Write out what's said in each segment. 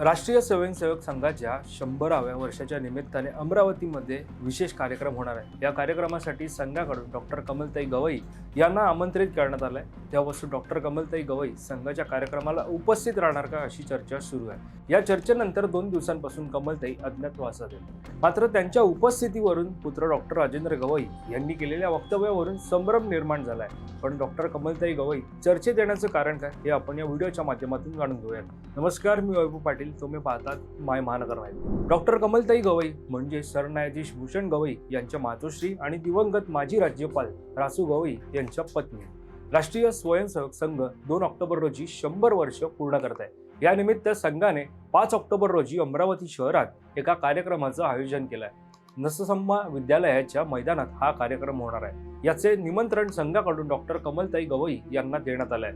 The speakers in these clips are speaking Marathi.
राष्ट्रीय स्वयंसेवक संघाच्या शंभराव्या वर्षाच्या निमित्ताने अमरावतीमध्ये विशेष कार्यक्रम होणार आहे. या कार्यक्रमासाठी संघाकडून डॉक्टर कमलताई गवई यांना आमंत्रित करण्यात आलं आहे तेव्हापासून डॉक्टर कमलताई गवई संघाच्या कार्यक्रमाला उपस्थित राहणार का अशी चर्चा सुरू आहे. या चर्चेनंतर दोन दिवसांपासून कमलताई अज्ञातवासात आहेत. मात्र त्यांच्या उपस्थितीवरून पुत्र डॉक्टर राजेंद्र गवई यांनी केलेल्या वक्तव्यावरून संभ्रम निर्माण झाला आहे पण डॉक्टर कमलताई गवई चर्चेत येण्याचं कारण काय हे आपण या व्हिडिओच्या माध्यमातून जाणून घेऊयात. नमस्कार मी वैभव पाटील. तुम्ही पाहतात माय महानगर राहील डॉक्टर कमलताई गवई म्हणजे सरन्यायाधीश भूषण गवई यांच्या मातोश्री आणि दिवंगत माजी राज्यपाल रासू गवई यांच्या पत्नी. राष्ट्रीय स्वयंसेवक संघ दोन ऑक्टोबर रोजी शंभर वर्ष पूर्ण करत आहे. यानिमित्त संघाने पाच ऑक्टोबर रोजी अमरावती शहरात एका कार्यक्रमाचं आयोजन केलं आहे नससम्मा विद्यालयाच्या मैदानात हा कार्यक्रम होणार आहे. याचे निमंत्रण संघाकडून डॉक्टर कमलताई गवई यांना देण्यात आलंय.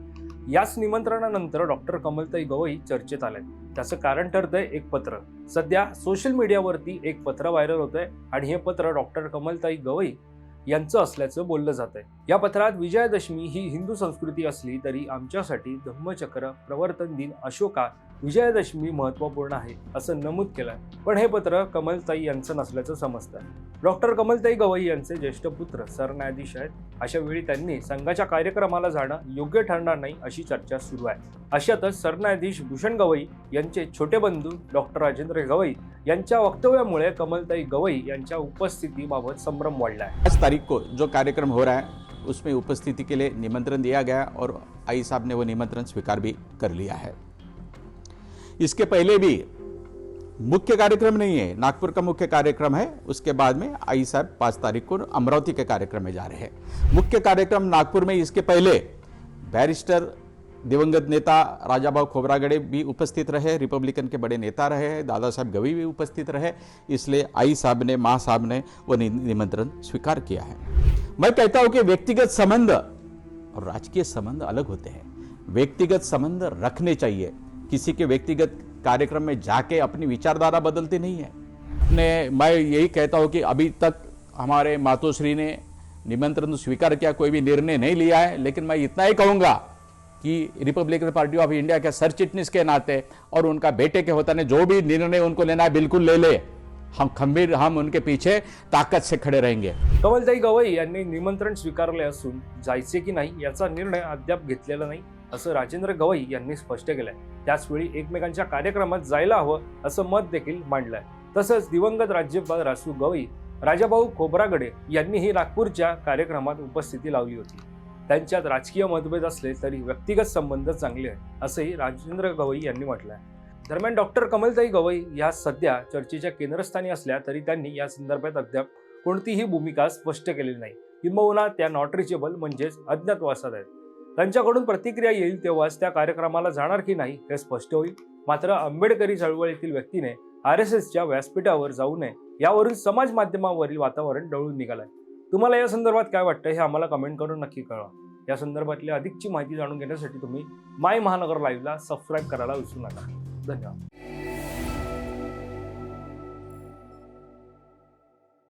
याच निमंत्रणानंतर डॉक्टर कमलताई गवई चर्चेत आले त्याचं कारण ठरतंय एक पत्र. सध्या सोशल मीडियावरती एक पत्र व्हायरल होतंय आणि हे पत्र डॉक्टर कमलताई गवई यांचं असल्याचं बोललं जात आहे या पत्रात विजयादशमी ही हिंदू संस्कृती असली तरी आमच्यासाठी धम्मचक्र प्रवर्तन दिन अशोका विजयादशमी महत्त्वपूर्ण आहे असं नमूद केलंय. पण हे पत्र कमलताई यांचं नसल्याचं समजतं डॉक्टर कमलताई गवई यांचे ज्येष्ठ पुत्र सरन्यायाधीश आहेत. अशा वेळी त्यांनी संघाच्या कार्यक्रमाला जाणं योग्य ठरणार नाही अशी चर्चा सुरू आहे. अशातच सरन्यायाधीश भूषण गवई यांचे छोटे बंधू डॉक्टर राजेंद्र गवई यांच्या वक्तव्यामुळे कमलताई गवई यांच्या उपस्थितीबाबत संभ्रम वाढला आहे. आज तारीख को जो कार्यक्रम हो रहा है उसमें उपस्थिति के लिए निमंत्रण दिया गया और आई साहब ने वो निमंत्रण स्वीकार भी कर लिया है। इसके पहले भी मुख्य कार्यक्रम नहीं है। नागपुर का मुख्य कार्यक्रम है। उसके बाद में आई साहब पाँच तारीख को अमरावती के कार्यक्रम में जा रहे हैं। मुख्य कार्यक्रम नागपुर में इसके पहले बैरिस्टर दिवंगत नेता राजाभाव खोबरागड़े भी उपस्थित रहे। रिपब्लिकन के बड़े नेता रहे दादा साहब गवी भी उपस्थित रहे। इसलिए आई साहब ने, माँ साहब ने वो निमंत्रण स्वीकार किया है। मैं कहता हूँ कि व्यक्तिगत संबंध और राजकीय संबंध अलग होते हैं। व्यक्तिगत संबंध रखने चाहिए। किसी के व्यक्तिगत कार्यक्रम में जाके अपनी विचारधारा बदलती नहीं है। ने मैं यही कहता हूँ कि अभी तक हमारे मातोश्री ने निमंत्रण स्वीकार किया कोई भी निर्णय नहीं लिया है लेकिन मैं इतना ही कहूँगा कि रिपब्लिकन पार्टी ऑफ इंडिया के सर चिटनिस के नाते और उनका बेटे के होता ने जो भी निर्णय उनको लेना है बिल्कुल ले ले। हम खंबीर हम उनके पीछे ताकत से खड़े रहेंगे। कमलताई गवई यांनी निमंत्रण स्वीकारले असून जायचे की नाही याचा निर्णय अद्याप घेतलेला नाही. असं राजेंद्र गवई यांनी स्पष्ट केलंय. त्याचवेळी एकमेकांच्या कार्यक्रमात जायला हवं असं मत देखील मांडलंय. तसंच दिवंगत राज्यपाल रासू गवई राजाभाऊ खोबरागडे यांनीही नागपूरच्या कार्यक्रमात उपस्थिती लावली होती. त्यांच्यात राजकीय मतभेद असले तरी व्यक्तिगत संबंध चांगले आहेत असंही राजेंद्र गवई यांनी म्हटलंय. दरम्यान डॉक्टर कमलताई गवई या सध्या चर्चेच्या केंद्रस्थानी असल्या तरी त्यांनी या संदर्भात अद्याप कोणतीही भूमिका स्पष्ट केलेली नाही. किंबहुना त्या नॉट रिचेबल म्हणजेच अज्ञातवासात आहेत. त्यांच्याकडून प्रतिक्रिया येईल तेव्हाच त्या कार्यक्रमाला जाणार की नाही हे स्पष्ट होईल. मात्र आंबेडकरी चळवळीतील व्यक्तीने आर एस एसच्या व्यासपीठावर जाऊ नये यावरून समाज माध्यमावरील वातावरण डळून निघालंय. तुम्हाला या संदर्भात काय वाटतं हे आम्हाला कमेंट करून नक्की कळवा. या संदर्भातली अधिकची माहिती जाणून घेण्यासाठी तुम्ही माय महानगर लाईव्हला सबस्क्राईब करायला विसरू नका. धन्यवाद.